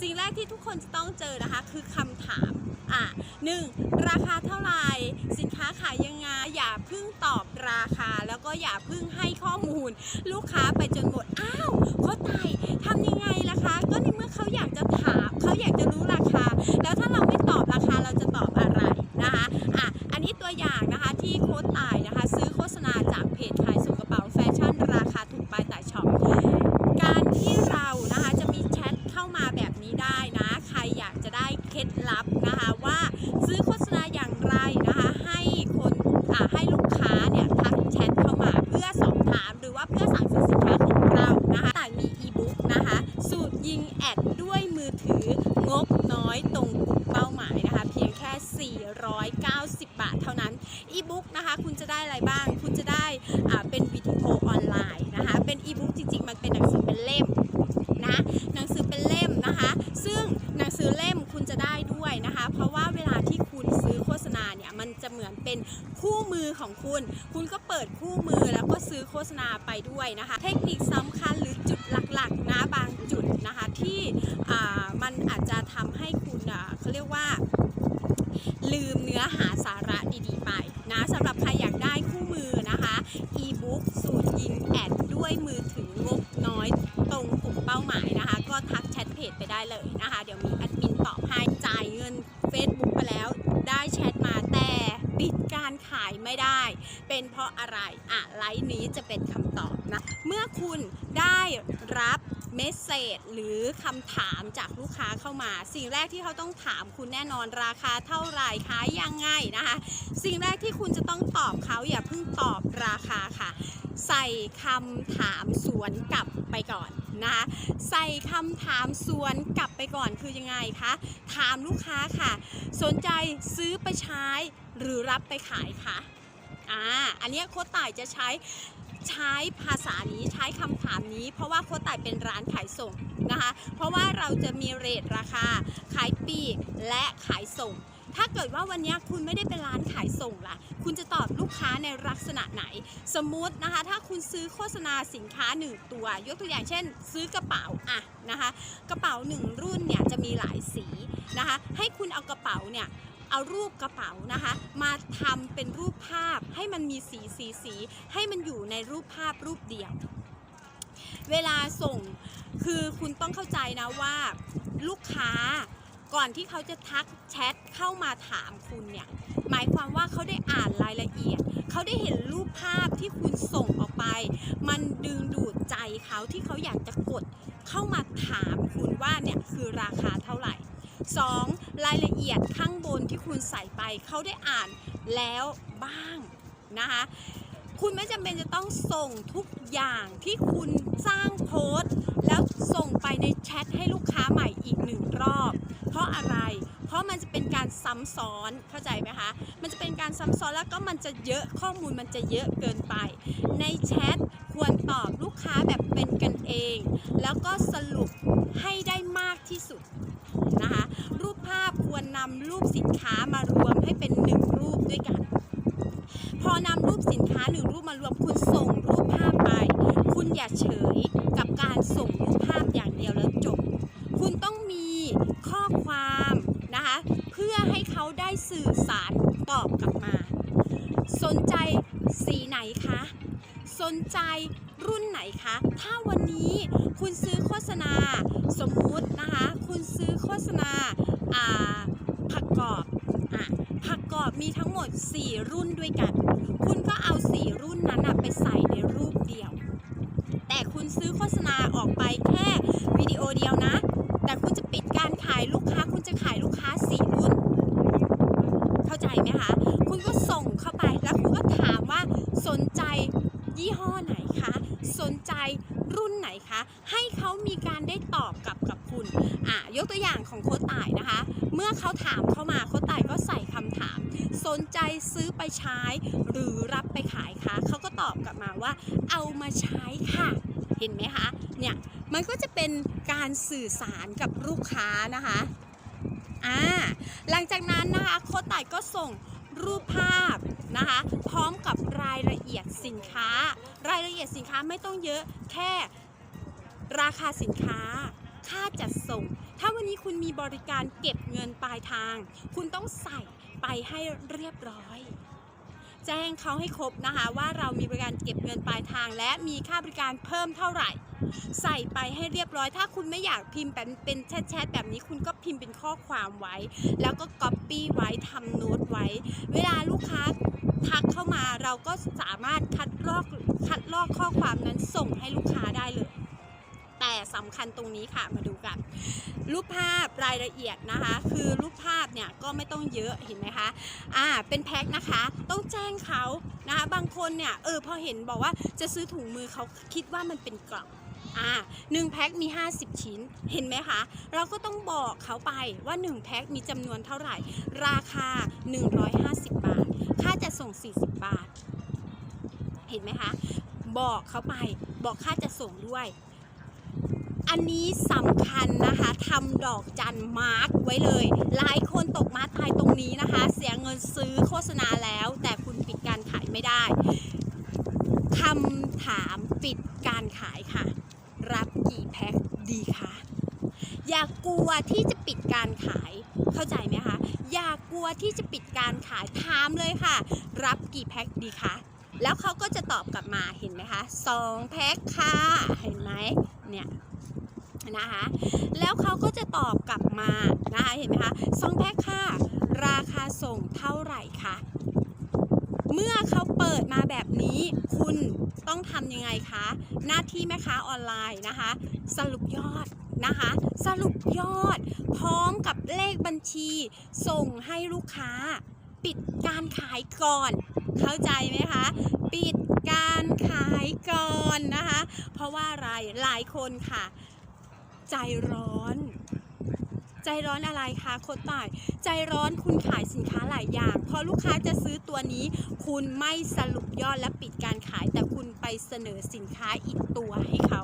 สิ่งแรกที่ทุกคนจะต้องเจอนะคะ คือคำถาม อะหนึ่งราคาเท่าไหร่สินค้าขายยังไงอย่าเพิ่งตอบราคา แล้วก็อย่าเพิ่งให้ข้อมูล ลูกค้าไปจนหมด อ้าวโคตายทำยังไงล่ะคะ ก็ในเมื่อเขาอยากจะถามเขาอยากจะรู้ราคา แล้วถ้าเราไม่ตอบราคาเราจะตอบอะไรนะคะอะอันนี้ตัวอย่างนะคะที่โค้ดตายนะคะ ซื้อโฆษณาจากเพจขายส่ ด้วยนะคะ เทคนิคสำคัญหรือจุดหลักๆนะบางจุดนะคะที่มันอาจจะทำให้คุณเขาเรียกว่า ลืมเนื้อหาสาระดีๆไปนะสำหรับใครอยากได้คู่มือนะคะ e-book สูตรยิงแอดด้วยมือถืองบน้อยตรงกลุ่มเป้าหมายนะคะ ก็ทักแชทเพจไปได้เลยนะคะ เดี๋ยวมีแอดมินตอบให้จ่ายเงิน Facebook ไปแล้วได้แชทมาแต่ปิดการขายไม่ได้ เป็นเพราะอะไร อะไลน์นี้จะเป็นคำตอบ คุณได้รับเมสเซจหรือคำถามจากลูกค้าเข้ามา สิ่งแรกที่เขาต้องถามคุณแน่นอนราคาเท่าไหร่ขายยังไงนะคะ สิ่งแรกที่คุณจะต้องตอบเขาอย่าเพิ่งตอบราคาค่ะ ใส่คำถามสวนกลับไปก่อนนะคะใส่คำถามสวนกลับไปก่อนคือยังไงคะถามลูกค้าค่ะ สนใจซื้อไปใช้หรือรับไปขายคะอ่าอันนี้โค้ชต่ายจะใช้ ใช้ภาษานี้ใช้คำถามนี้ เพราะว่าโค้ชต่ายเป็นร้านขายส่งนะคะ เพราะว่าเราจะมีเรทราคาขายปีกและขายส่งถ้าเกิดว่าวันนี้คุณไม่ได้เป็นร้านขายส่งล่ะ คุณจะตอบลูกค้าในลักษณะไหน สมมตินะคะ ถ้าคุณซื้อโฆษณาสินค้า 1 ตัว ยกตัวอย่างเช่น ซื้อกระเป๋าอะนะคะ กระเป๋า 1 รุ่นเนี่ยจะมีหลายสีนะคะ ให้คุณเอากระเป๋าเนี่ย เอารูปกระเป๋านะคะ มาทำเป็นรูปภาพให้มันมีสีสีสีให้มันอยู่ในรูปภาพรูปเดียว เวลาส่งคือคุณต้องเข้าใจนะว่าลูกค้าก่อนที่เขาจะทักแชทเข้ามาถามคุณเนี่ยหมายความว่าเขาได้อ่านรายละเอียด เขาได้เห็นรูปภาพที่คุณส่งออกไป มันดึงดูดใจเขาที่เขาอยากจะกดเข้ามาถามคุณว่าเนี่ยคือราคาเท่าไหร่ 2. รายละเอียดข้างบนที่คุณใส่ไปเขาได้อ่านแล้วบ้างนะคะคุณไม่จำเป็นจะต้องส่งทุกอย่างที่คุณสร้างโพสต์แล้วส่งไปในแชทให้ลูกค้าใหม่อีกหนึ่งรอบ เพราะอะไร เพราะมันจะเป็นการซ้ำซ้อนเข้าใจไหมคะ มันจะเป็นการซ้ำซ้อนแล้วก็มันจะเยอะข้อมูลมันจะเยอะเกินไป ในแชทควรตอบลูกค้าแบบเป็นกันเอง แล้วก็สรุปให้ได้มากที่สุด นะคะ รูปภาพควรนำรูปสินค้ามารวมให้เป็นหนึ่งรูปด้วยกัน พอนำรูปสินค้าหนึ่งรูปมารวมคุณส่งรูปภาพไป คุณอย่าเฉยกับการส่งรูปภาพอย่างเดียวแล้วจบ คุณต้องมีข้อความนะคะ เพื่อให้เขาได้สื่อสารตอบกลับมา สนใจสีไหนคะ สนใจ รุ่นไหนคะ ถ้าวันนี้คุณซื้อโฆษณาสมมุตินะคะ คุณซื้อโฆษณาผักกรอบอผักกรอบมีทั้งหมด 4 รุ่นด้วยกัน คุณก็เอา 4 รุ่นนั้นไปใส่ในรูปเดียว แต่คุณซื้อโฆษณาออกไปแค่วิดีโอเดียวนะ แต่คุณจะปิดการขายลูกค้า คุณจะขายลูกค้า 4 รุ่น เข้าใจไหมคะ คุณก็ส่งเข้าไปแล้วคุณก็ถามว่าสนใจยี่ห้อไหนคะ สนใจรุ่นไหนคะ ให้เขามีการได้ตอบกลับกับคุณ อะยกตัวอย่างของโค้ชต่ายนะคะ เมื่อเขาถามเข้ามาโค้ชต่ายก็ใส่คำถาม สนใจซื้อไปใช้ หรือรับไปขายคะเขาก็ตอบกลับมาว่า เอามาใช้ค่ะ เห็นไหมคะ เนี่ย มันก็จะเป็นการสื่อสารกับลูกค้านะคะ อ่า หลังจากนั้นนะคะโค้ชต่ายก็ส่งรูปภาพนะคะ พร้อมกับรายละเอียดสินค้า รายละเอียดสินค้าไม่ต้องเยอะแค่ราคาสินค้า ค่าจัดส่ง ถ้าวันนี้คุณมีบริการเก็บเงินปลายทาง คุณต้องใส่ไปให้เรียบร้อย แจ้งเขาให้ครบนะคะว่าเรามีบริการเก็บเงินปลายทาง และมีค่าบริการเพิ่มเท่าไหร่ ใส่ไปให้เรียบร้อย ถ้าคุณไม่อยากพิมพ์เป็นเป็นแชทๆแบบนี้คุณก็พิมพ์เป็นข้อความไว้ แล้วก็ก๊อปปี้ไว้ทำโน้ตไว้ เวลาลูกค้าทักเข้ามาเราก็สามารถคัดลอกคัดลอกข้อความนั้นส่งให้ลูกค้าได้เลย แต่สำคัญตรงนี้ค่ะมาดูกัน รูปภาพรายละเอียดนะคะ คือรูปภาพเนี่ยก็ไม่ต้องเยอะเห็นไหมคะอ่าเป็นแพ็คนะคะ ต้องแจ้งเขานะคะบางคนเนี่ยเออพอเห็นบอกว่าจะซื้อถุงมือเขาคิดว่ามันเป็นกล่องอ่าหนึ่งแพ็คมี 50 ชิ้นเห็นไหมคะ เราก็ต้องบอกเขาไปว่า 1 แพ็คมีจำนวนเท่าไหร่ ราคา 150 บาท ค่าจะส่ง 40 บาท เห็นไหมคะ บอกเขาไปบอกค่าจะส่งด้วย อันนี้สำคัญนะคะทำดอกจันมาร์กไว้เลย หลายคนตกมาตายตรงนี้นะคะ เสียเงินซื้อโฆษณาแล้ว แต่คุณปิดการขายไม่ได้คำถามปิดการขายค่ะ รับกี่แพ็คดีคะอย่ากลัวที่จะปิดการขายเข้าใจไหมคะ อย่ากลัวที่จะปิดการขายถามเลยค่ะ รับกี่แพ็คดีคะแล้วเขาก็จะตอบกลับมาเห็นไหมคะสองแพ็คค่ะเห็นไหมเนี่ย นะคะ แล้วเขาก็จะตอบกลับมานะคะเห็นไหมคะสองแพ็คค่ะ ราคาส่งเท่าไหร่คะเมื่อเขาเปิดมาแบบนี้คุณต้องทำยังไงคะ หน้าที่แม่ค้าออนไลน์นะคะ สรุปยอดนะคะ สรุปยอด พร้อมกับเลขบัญชี ส่งให้ลูกค้า ปิดการขายก่อน เข้าใจไหมคะ ปิดการขายก่อนนะคะ เพราะว่าอะไรหลายคนค่ะ ใจร้อน ใจร้อนอะไรคะโคตต่าย ใจร้อนคุณขายสินค้าหลายอย่าง พอลูกค้าจะซื้อตัวนี้ คุณไม่สรุปยอดและปิดการขาย แต่คุณไปเสนอสินค้าอีกตัวให้เขา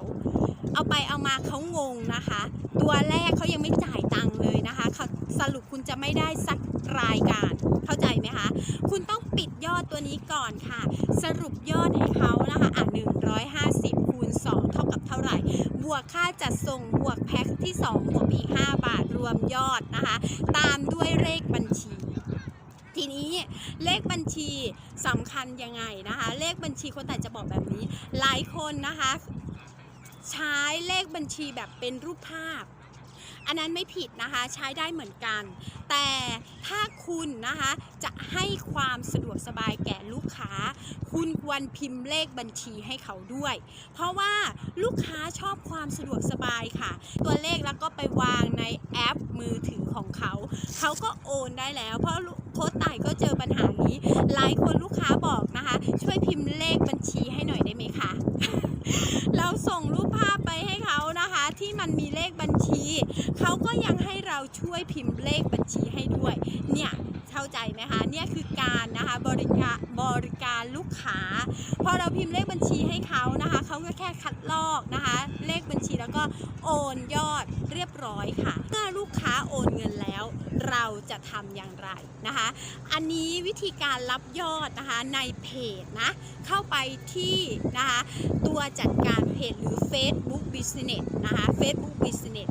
เอาไปเอามาเขางงนะคะ ตัวแรกเขายังไม่จ่ายตังค์เลยนะคะเขาสรุปคุณจะไม่ได้สักรายการเข้าใจไหมคะ คุณต้องปิดยอดตัวนี้ก่อนค่ะ สรุปยอดให้เขานะคะอะ150 คูณ2เท่ากับเท่าไหร่ บวกค่าจัดส่งบวกแพ็คที่ 2 บวกอีก 5 บาทรวมยอดนะคะ ตามด้วยเลขบัญชีทีนี้เลขบัญชีสำคัญยังไงนะคะ เลขบัญชีคนแต่จะบอกแบบนี้ หลายคนนะคะ ใช้เลขบัญชีแบบเป็นรูปภาพ อันนั้นไม่ผิดนะคะใช้ได้เหมือนกัน แต่ถ้าคุณนะคะจะให้ความสะดวกสบายแก่ลูกค้า คุณควรพิมพ์เลขบัญชีให้เขาด้วย เพราะว่าลูกค้าชอบความสะดวกสบายค่ะ ตัวเลขแล้วก็ไปวางในแอปมือถือของเขา เขาก็โอนได้แล้ว เพราะโค้ดต่ายก็เจอปัญหานี้ หลายคนลูกค้าบอกนะคะ ช่วยพิมพ์เลขบัญชีให้หน่อยได้ไหมคะเราส่งรูปภาพไปให้เขานะคะ ที่มันมีเลขบัญชี เขาก็ยังให้เราช่วยพิมพ์เลขบัญชีให้ด้วย เนี่ยเข้าใจไหมคะ เนี่ยคือการนะคะบริการบริการลูกค้า พอเราพิมพ์เลขบัญชีให้เขานะคะเขาก็แค่คัดลอกนะคะ เลขบัญชีแล้วก็โอนยอดเรียบร้อยค่ะ เมื่อลูกค้าโอนเงินแล้ว เราจะทำอย่างไรนะคะ อันนี้วิธีการรับยอดนะคะในเพจนะเข้าไปที่นะคะตัวจัดการเพจหรือ Facebook Business นะคะ Facebook Business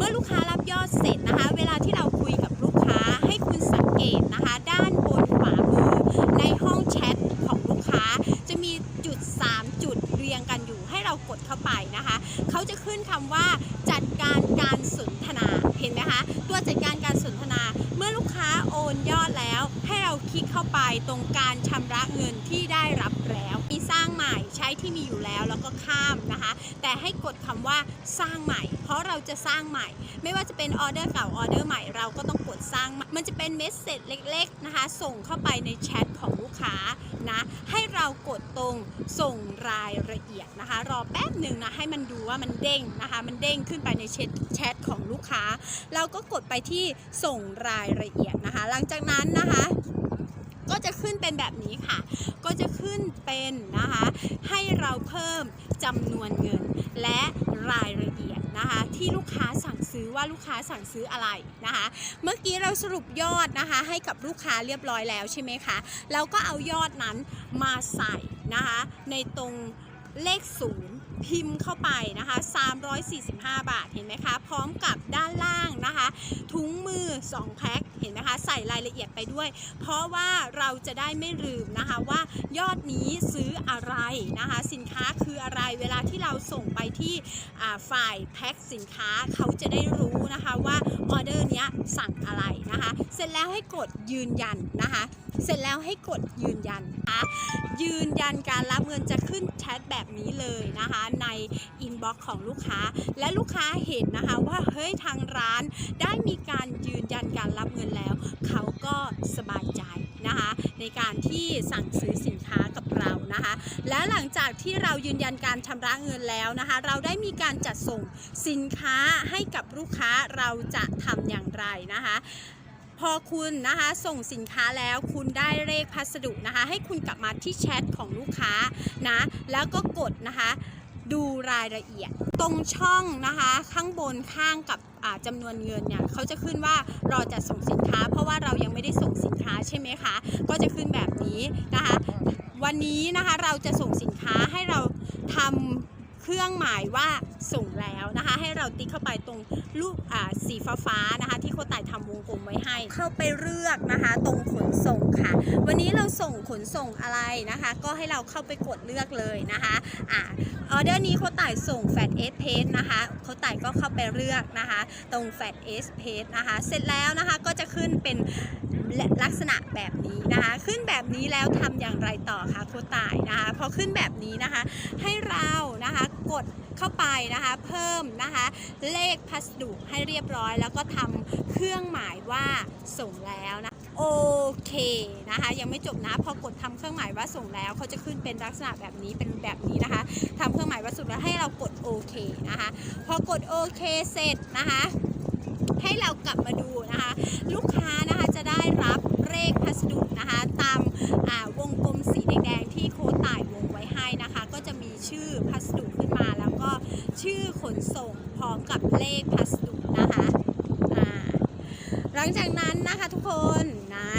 เมื่อลูกค้ารับยอดเสร็จนะคะ เวลาที่ เป็นออเดอร์เก่าออเดอร์ใหม่เราก็ต้องกดสร้างม่มันจะเป็นเมสเซจเล็กๆนะคะ ส่งเข้าไปในแชทของลูกค้านะให้เรากดตรงส่งรายละเอียดนะคะ รอแป๊บหนึ่งนะให้มันดูว่ามันเด้งนะคะ มันเด้งขึ้นไปในแชทแชทของลูกค้า เราก็กดไปที่ส่งรายละเอียดนะคะ หลังจากนั้นนะคะก็จะขึ้นเป็นแบบนี้ค่ะ ก็จะขึ้นเป็นนะคะ ให้เราเพิ่มจำนวนเงินและรายละเอียด นะคะ ที่ลูกค้าสั่งซื้อว่าลูกค้าสั่งซื้ออะไรนะคะ เมื่อกี้เราสรุปยอดนะคะ ให้กับลูกค้าเรียบร้อยแล้วใช่ไหมคะเราก็เอายอดนั้นมาใส่นะคะ ในตรงเลขศูนย์ พิมพ์เข้าไปนะคะ 345 บาทเห็นไหมคะ พร้อมกับด้านล่างนะคะ ถุงมือ 2 แพ็คเห็นไหมคะ ใส่รายละเอียดไปด้วย เพราะว่าเราจะได้ไม่ลืมนะคะว่ายอดนี้ซื้ออะไรนะคะ สินค้าคืออะไรเวลาที่เราส่งไปที่ฝ่ายแพ็คสินค้าเขาจะได้รู้นะคะว่าออเดอร์นี้สั่งอะไรนะคะ เสร็จแล้วให้กดยืนยันนะคะเสร็จแล้วให้กดยืนยันนะคะยืนยันการรับเงินจะขึ้นแชทแบบนี้เลยนะคะในอินบ็อกซ์ของลูกค้า และลูกค้าเห็นนะคะว่าเฮ้ยทางร้านได้มีการยืนยันการรับเงินแล้ว เขาก็สบายใจนะคะ ในการที่สั่งซื้อสินค้ากับเรานะคะ และหลังจากที่เรายืนยันการชำระเงินแล้วนะคะ เราได้มีการจัดส่งสินค้าให้กับลูกค้าเราจะทำอย่างไรนะคะพอคุณนะคะส่งสินค้าแล้วคุณได้เลขพัสดุนะคะ ให้คุณกลับมาที่แชทของลูกค้านะ แล้วก็กดนะคะ ดูรายละเอียด ตรงช่องนะคะ ข้างบนข้างกับอ่าจำนวนเงินเนี่ยเขาจะขึ้นว่ารอจัดส่งสินค้า เพราะว่าเรายังไม่ได้ส่งสินค้าใช่ไหมคะ ก็จะขึ้นแบบนี้นะคะ วันนี้นะคะเราจะส่งสินค้าให้เราทำ เครื่องหมายว่าส่งแล้วนะคะ ให้เราติ๊กเข้าไปตรงรูปอ่าสีฟ้าฟ้านะคะ ที่โคต่ายทำวงกลมไว้ให้ เข้าไปเลือกนะคะ ตรงขนส่งค่ะ วันนี้เราส่งขนส่งอะไรนะคะ ก็ให้เราเข้าไปกดเลือกเลยนะคะอ่าออเดอร์นี้โคต่ายส่งแฟตเอสเพจนะคะโคต่ายก็เข้าไปเลือกนะคะ ตรงแฟตเอสเพจนะคะ เสร็จแล้วนะคะก็จะขึ้นเป็นลักษณะแบบนี้นะคะ ขึ้นแบบนี้แล้วทำอย่างไรต่อคะโคตายนะคะพอขึ้นแบบนี้นะคะ ให้เรานะคะกดเข้าไปนะคะ เพิ่มนะคะ เลขพัสดุให้เรียบร้อย แล้วก็ทำเครื่องหมายว่าส่งแล้วนะโอเคนะคะยังไม่จบนะพอกดทำเครื่องหมายว่าส่งแล้วเขาจะขึ้นเป็นลักษณะแบบนี้เป็นแบบนี้นะคะทำเครื่องหมายว่าส่งแล้วให้เรากดโอเคนะคะพอกดโอเคเสร็จนะคะ ให้เรากลับมาดูนะคะ ลูกค้านะคะจะได้รับเลขพัสดุนะคะ ตามวงกลมสีแดงๆที่โค้ดต่ายวงไว้ให้นะคะ ชื่อพัสดุขึ้นมา แล้วก็ชื่อขนส่งพร้อมกับเลขพัสดุนะคะหลังจากนั้นนะคะทุกคนนะ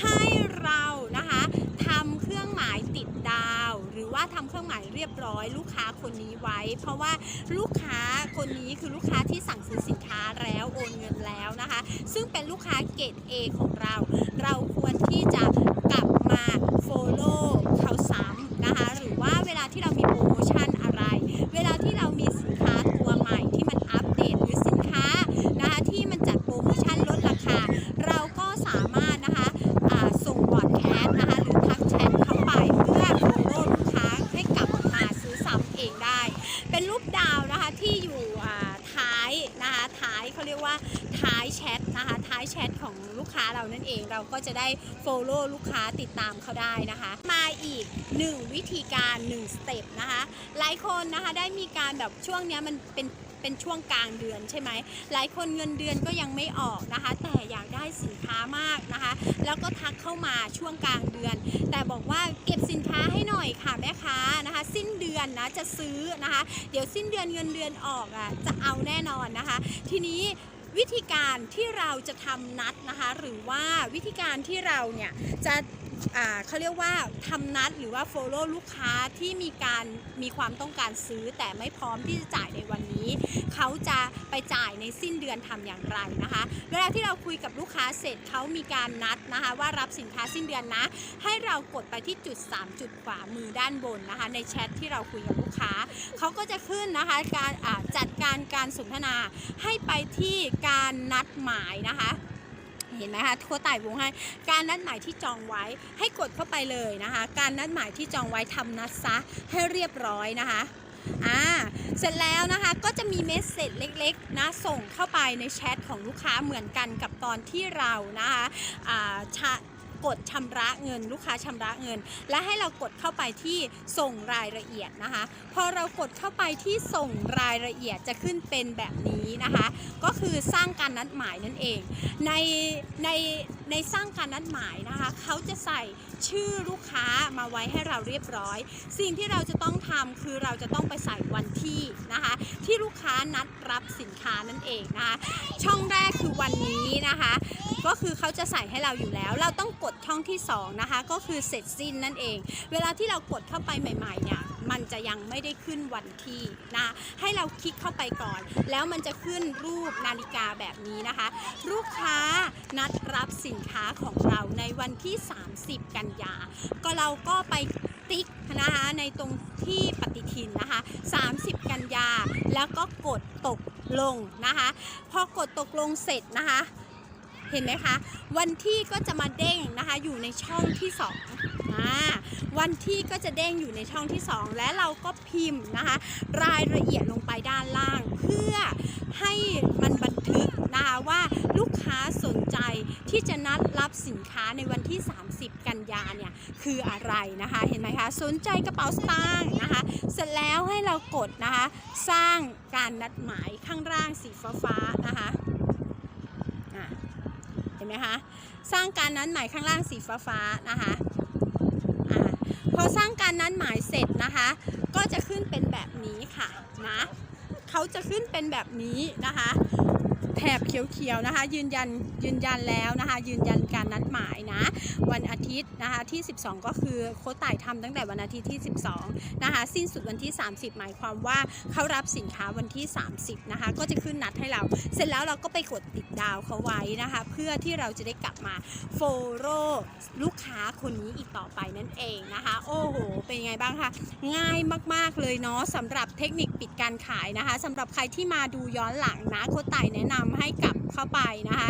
ให้เรานะคะทำเครื่องหมายติดดาว หรือว่าทำเครื่องหมายเรียบร้อยลูกค้าคนนี้ไว้ เพราะว่าลูกค้าคนนี้คือลูกค้าที่สั่งซื้อสินค้าแล้วโอนเงินแล้วนะคะ ซึ่งเป็นลูกค้าเกรด A ของเรา เราควรที่จะกลับมา follow ที่เรามี เรานั่นเองเราก็จะได้ follow ลูกค้าติดตามเขาได้นะคะ มาอีก 1 วิธีการ1สเต็ปนะคะ หลายคนนะคะได้มีการแบบช่วงนี้มันเป็นเป็นช่วงกลางเดือนใช่ไหม หลายคนเงินเดือนก็ยังไม่ออกนะคะ แต่อยากได้สินค้ามากนะคะ แล้วก็ทักเข้ามาช่วงกลางเดือน แต่บอกว่าเก็บสินค้าให้หน่อยค่ะแม่ค้านะคะ สิ้นเดือนนะจะซื้อนะคะ เดี๋ยวสิ้นเดือนเงินเดือนออกอะจะเอาแน่นอนนะคะ ทีนี้ วิธีการที่เราจะทำนัดนะคะ หรือว่าวิธีการที่เราเนี่ยจะ เขาเรียกว่าทำนัดหรือว่า follow ลูกค้าที่มีการมีความต้องการซื้อ แต่ไม่พร้อมที่จะจ่ายในวันนี้ เขาจะไปจ่ายในสิ้นเดือนทำอย่างไรนะคะ เวลาที่เราคุยกับลูกค้าเสร็จเขามีการนัดนะคะ ว่ารับสินค้าสิ้นเดือนนะ ให้เรากดไปที่จุด 3 จุดขวามือด้านบนนะคะ ในแชทที่เราคุยกับลูกค้าเขาก็จะขึ้นนะคะการจัดการการสนทนาให้ไปที่การนัดหมายนะคะ เห็นไหมคะทั่วไต่วงให้ การนัดหมายที่จองไว้ให้กดเข้าไปเลยนะคะ การนัดหมายที่จองไว้ทำนัดซะให้เรียบร้อยนะคะอ่าเสร็จแล้วนะคะก็จะมีเมสเซจเล็กๆนะส่งเข้าไปในแชทของลูกค้าเหมือนกันกับตอนที่เรานะคะอ่า กดชำระเงิน ลูกค้าชำระเงิน และให้เรากดเข้าไปที่ส่งรายละเอียดนะคะ พอเรากดเข้าไปที่ส่งรายละเอียดจะขึ้นเป็นแบบนี้นะคะ ก็คือสร้างการนัดหมายนั่นเอง ในในในสร้างการนัดหมายนะคะเขาจะใส่ชื่อลูกค้ามาไว้ให้เราเรียบร้อย สิ่งที่เราจะต้องทำคือเราจะต้องไปใส่วันที่นะคะ ที่ลูกค้านัดรับสินค้านั่นเองนะคะช่องแรกคือวันนี้นะคะ ก็คือเขาจะใส่ให้เราอยู่แล้ว เราต้องกดช่องที่สองนะคะก็คือเสร็จสิ้นนั่นเอง เวลาที่เรากดเข้าไปใหม่ๆเนี่ยมันจะยังไม่ได้ขึ้นวันที่นะให้เราคลิกเข้าไปก่อน แล้วมันจะขึ้นรูปนาฬิกาแบบนี้นะคะ ลูกค้านัดรับสินค้าของเราในวันที่ 30 กันยา ก็เราก็ไปติ๊กนะคะในตรงที่ปฏิทินนะคะ 30 กันยา แล้วก็กดตกลงนะคะ พอกดตกลงเสร็จนะคะ เห็นไหมคะ วันที่ก็จะมาเด้งนะคะอยู่ในช่องที่2อ่าวันที่ก็จะเด้งอยู่ในช่องที่ 2 และเราก็พิมพ์นะคะ รายละเอียดลงไปด้านล่าง เพื่อให้มันบันทึกนะคะว่าลูกค้าสนใจที่จะนัดรับสินค้าในวันที่ 30 กันยาเนี่ยคืออะไรนะคะ เห็นไหมคะสนใจกระเป๋าสตางค์นะคะ เสร็จแล้วให้เรากดนะคะ สร้างการนัดหมายข้างล่างสีฟ้าๆนะคะ ห็นไหมคะสร้างการนั้นหมายข้างล่างสีฟ้าๆนะคะอะพอสร้างการนั้นหมายเสร็จนะคะ ก็จะขึ้นเป็นแบบนี้ค่ะนะเขาจะขึ้นเป็นแบบนี้นะคะ แถบเขียวๆนะคะ ยืนยันยืนยันแล้วนะคะ ยืนยันการนัดหมายนะ วันอาทิตย์นะคะที่ 12 ก็คือโค้ชต่ายทำตั้งแต่วันอาทิตย์ที่ 12 นะคะ สิ้นสุดวันที่ 30 หมายความว่าเขารับสินค้าวันที่ 30 นะคะ ก็จะขึ้นนัดให้เรา เสร็จแล้วเราก็ไปกดติดดาวเขาไว้นะคะ เพื่อที่เราจะได้กลับมาโฟโรลูกค้าคนนี้อีกต่อไปนั่นเองนะคะ โอ้โห เป็นยังไงบ้างคะง่ายมากๆเลยเนาะสำหรับเทคนิคปิดการขายนะคะสำหรับใครที่มาดูย้อนหลังนะโคชต่แนะนำให้กลับเข้าไปนะคะ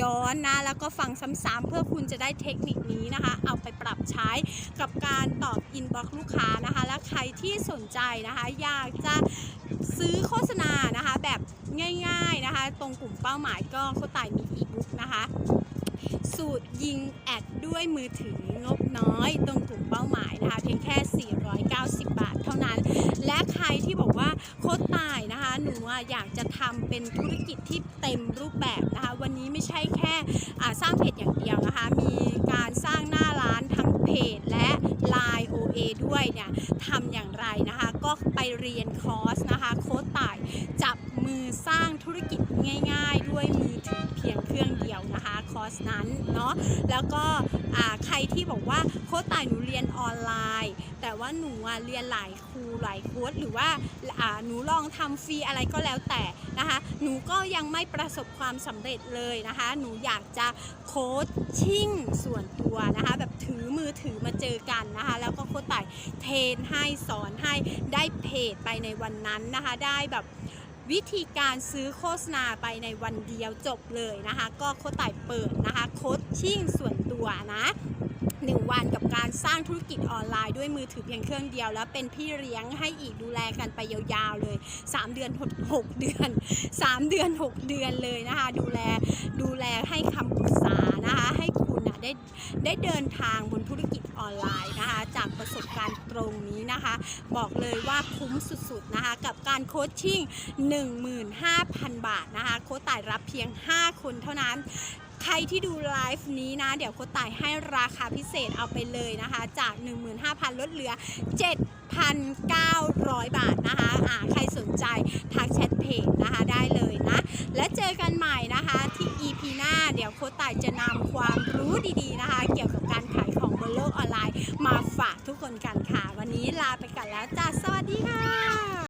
ย้อนนะแล้วก็ฟังซ้ำๆเพื่อคุณจะได้เทคนิคนี้นะคะ เอาไปปรับใช้กับการตอบอินบ็อกซ์ลูกค้านะคะ และใครที่สนใจนะคะอยากจะซื้อโฆษณานะคะแบบง่ายๆนะคะ ตรงกลุ่มเป้าหมายก็โคชไต่มีอีบุ๊กนะคะสูตรยิงแอดด้วยมือถืองบน้อย ตรงกลุ่มเป้าหมายนะคะเพียงแค่ 490 บาทเท่านั้น และใครที่บอกว่าโคตาย หนูอยากจะทำเป็นธุรกิจที่เต็มรูปแบบนะคะ วันนี้ไม่ใช่แค่สร้างเพจอย่างเดียวนะคะ มีการสร้างหน้าร้านทั้ง เพจและ Line OA ด้วยเนี่ยทำอย่างไรนะคะ ก็ไปเรียนคอร์สนะคะโค้ดตายจับมือสร้างธุรกิจง่ายๆ ด้วยมือถือเพียงเครื่องเดียวนะคะคอร์สนั้นเนาะแล้วก็ใครที่บอกว่าโค้ชต่ายหนูเรียนออนไลน์ แต่ว่าหนูเรียนหลายครูหลายโค้ชหรือว่าอ่าหนูลองทำฟรีอะไรก็แล้วแต่นะคะ หนูก็ยังไม่ประสบความสำเร็จเลยนะคะ หนูอยากจะโค้ชชิ่งส่วนตัวนะคะแบบถือมือถือมาเจอกันนะคะ แล้วก็โค้ชต่ายเทรนให้สอนให้ได้เพจไปในวันนั้นนะคะ ได้แบบวิธีการซื้อโฆษณาไปในวันเดียวจบเลยนะคะ ก็โค้ชต่ายเปิดนะคะ โค้ชชิ่งส่วนตัวนะหนึ่งวันกับการสร้างธุรกิจออนไลน์ด้วยมือถือเพียงเครื่องเดียว แล้วเป็นพี่เลี้ยงให้อีกดูแลกันไปยาวๆเลย 3 เดือน 6 เดือน 3 เดือน 6 เดือนเลยนะคะ ดูแลดูแลให้คำปรึกษานะคะให้ ได้ได้เดินทางบนธุรกิจออนไลน์นะคะ จากประสบการณ์ตรงนี้นะคะ บอกเลยว่าคุ้มสุดๆนะคะ กับการโคชชิ่ง 15,000 บาทนะคะโค้ชต่ายรับเพียง 5 คนเท่านั้นใครที่ดูไลฟ์นี้นะ เดี๋ยวโค้ต่ายให้ราคาพิเศษเอาไปเลยนะคะ จาก 15,000 ลดเหลือ 7,900 บาทนะคะอ่าใครสนใจทักแชทเพจนะคะได้เลยนะ และเจอกันใหม่นะคะที่ หน้าเดี๋ยวโค้ตายจะนำความรู้ดีๆนะคะ เกี่ยวกับการขายของบนโลกออนไลน์ มาฝากทุกคนกันค่ะ วันนี้ลาไปก่อนแล้วจ้าสวัสดีค่ะ